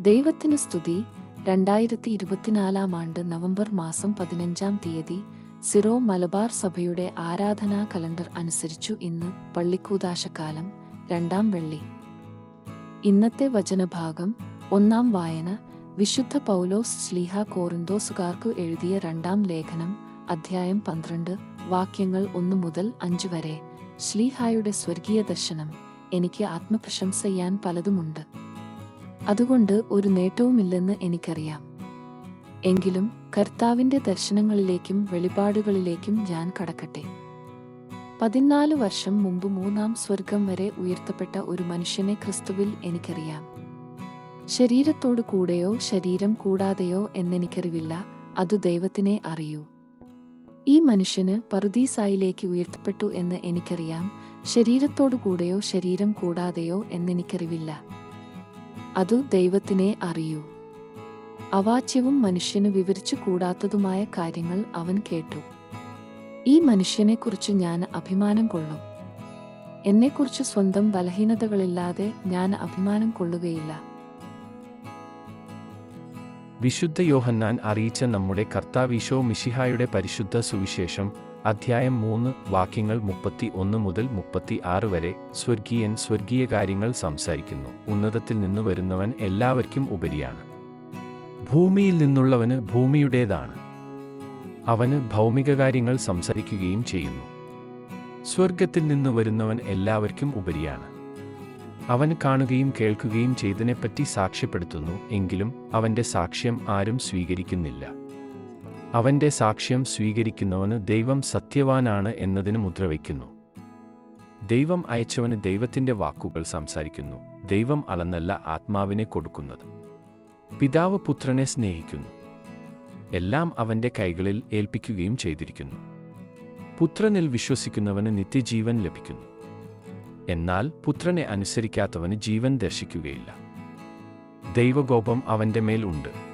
ദൈവത്തിന് സ്തുതി. രണ്ടായിരത്തി ഇരുപത്തിനാലാം ആണ്ട് നവംബർ മാസം പതിനഞ്ചാം തീയതി സിറോ മലബാർ സഭയുടെ ആരാധനാ കലണ്ടർ അനുസരിച്ചു ഇന്ന് പള്ളിക്കൂതാശക്കാലം രണ്ടാം വെള്ളി. ഇന്നത്തെ വചനഭാഗം ഒന്നാം വായന വിശുദ്ധ പൗലോസ് ശ്ലീഹ കോറിന്തോസുകാർക്കു എഴുതിയ രണ്ടാം ലേഖനം അധ്യായം പന്ത്രണ്ട് വാക്യങ്ങൾ ഒന്നു മുതൽ അഞ്ചു വരെ. ശ്ലീഹായുടെ സ്വർഗീയ ദർശനം എനിക്ക് ആത്മപ്രശംസ ചെയ്യാൻ പലതുമുണ്ട്. അതുകൊണ്ട് ഒരു നേട്ടവുമില്ലെന്ന് എനിക്കറിയാം. എങ്കിലും കർത്താവിന്റെ ദർശനങ്ങളിലേക്കും വെളിപാടുകളിലേക്കും ഞാൻ കടക്കട്ടെ. പതിനാല് വർഷം മുമ്പ് മൂന്നാം സ്വർഗം വരെ ഉയർത്തപ്പെട്ട ഒരു മനുഷ്യനെ ക്രിസ്തുവിൽ എനിക്കറിയാം. ശരീരത്തോട് കൂടെയോ ശരീരം കൂടാതെയോ എന്നെനിക്കറിവില്ല അത് ദൈവത്തിനെ അറിയൂ. ഈ മനുഷ്യന് പറുദീസായിലേക്ക് ഉയർത്തപ്പെട്ടു എന്ന് എനിക്കറിയാം ശരീരത്തോടു കൂടെയോ ശരീരം കൂടാതെയോ എന്നെനിക്കറിവില്ല. അതു ദൈവത്തിനെ അറിയൂ. അവാച്യവും മനുഷ്യന് വിവരിച്ചു കൂടാത്തതുമായ കാര്യങ്ങൾ അവൻ കേട്ടു. ഈ മനുഷ്യനെക്കുറിച്ച് ഞാൻ അഭിമാനം കൊള്ളും. എന്നെക്കുറിച്ച് സ്വന്തം ബലഹീനതകളില്ലാതെ ഞാൻ അഭിമാനം കൊള്ളുകയില്ല. വിശുദ്ധ യോഹന്നാൻ അറിയിച്ച നമ്മുടെ കർത്താവീശോ മിഷിഹായുടെ പരിശുദ്ധ സുവിശേഷം അധ്യായം മൂന്ന് വാക്യങ്ങൾ മുപ്പത്തി ഒന്ന് മുതൽ മുപ്പത്തി ആറ് വരെ സ്വർഗീയൻ സ്വർഗീയ കാര്യങ്ങൾ സംസാരിക്കുന്നു. ഉന്നതത്തിൽ നിന്ന് വരുന്നവൻ എല്ലാവർക്കും ഉപരിയാണ്. ഭൂമിയിൽ നിന്നുള്ളവന് ഭൂമിയുടേതാണ്. അവന് ഭൗമിക കാര്യങ്ങൾ സംസാരിക്കുകയും ചെയ്യുന്നു. സ്വർഗത്തിൽ നിന്ന് വരുന്നവൻ എല്ലാവർക്കും ഉപരിയാണ്. അവൻ കാണുകയും കേൾക്കുകയും ചെയ്തതിനെപ്പറ്റി സാക്ഷ്യപ്പെടുത്തുന്നു എങ്കിലും അവന്റെ സാക്ഷ്യം ആരും സ്വീകരിക്കുന്നില്ല. അവന്റെ സാക്ഷ്യം സ്വീകരിക്കുന്നവന് ദൈവം സത്യവാനാണ് എന്നതിന് മുദ്രവയ്ക്കുന്നു. ദൈവം അയച്ചവന് ദൈവത്തിന്റെ വാക്കുകൾ സംസാരിക്കുന്നു. ദൈവം അളന്നല്ല ആത്മാവിനെ കൊടുക്കുന്നത്. പിതാവ് പുത്രനെ സ്നേഹിക്കുന്നു. എല്ലാം അവന്റെ കൈകളിൽ ഏൽപ്പിക്കുകയും ചെയ്തിരിക്കുന്നു. പുത്രനിൽ വിശ്വസിക്കുന്നവന് നിത്യജീവൻ ലഭിക്കുന്നു. എന്നാൽ പുത്രനെ അനുസരിക്കാത്തവന് ജീവൻ ദർശിക്കുകയില്ല. ദൈവകോപം അവന്റെ മേൽ ഉണ്ട്.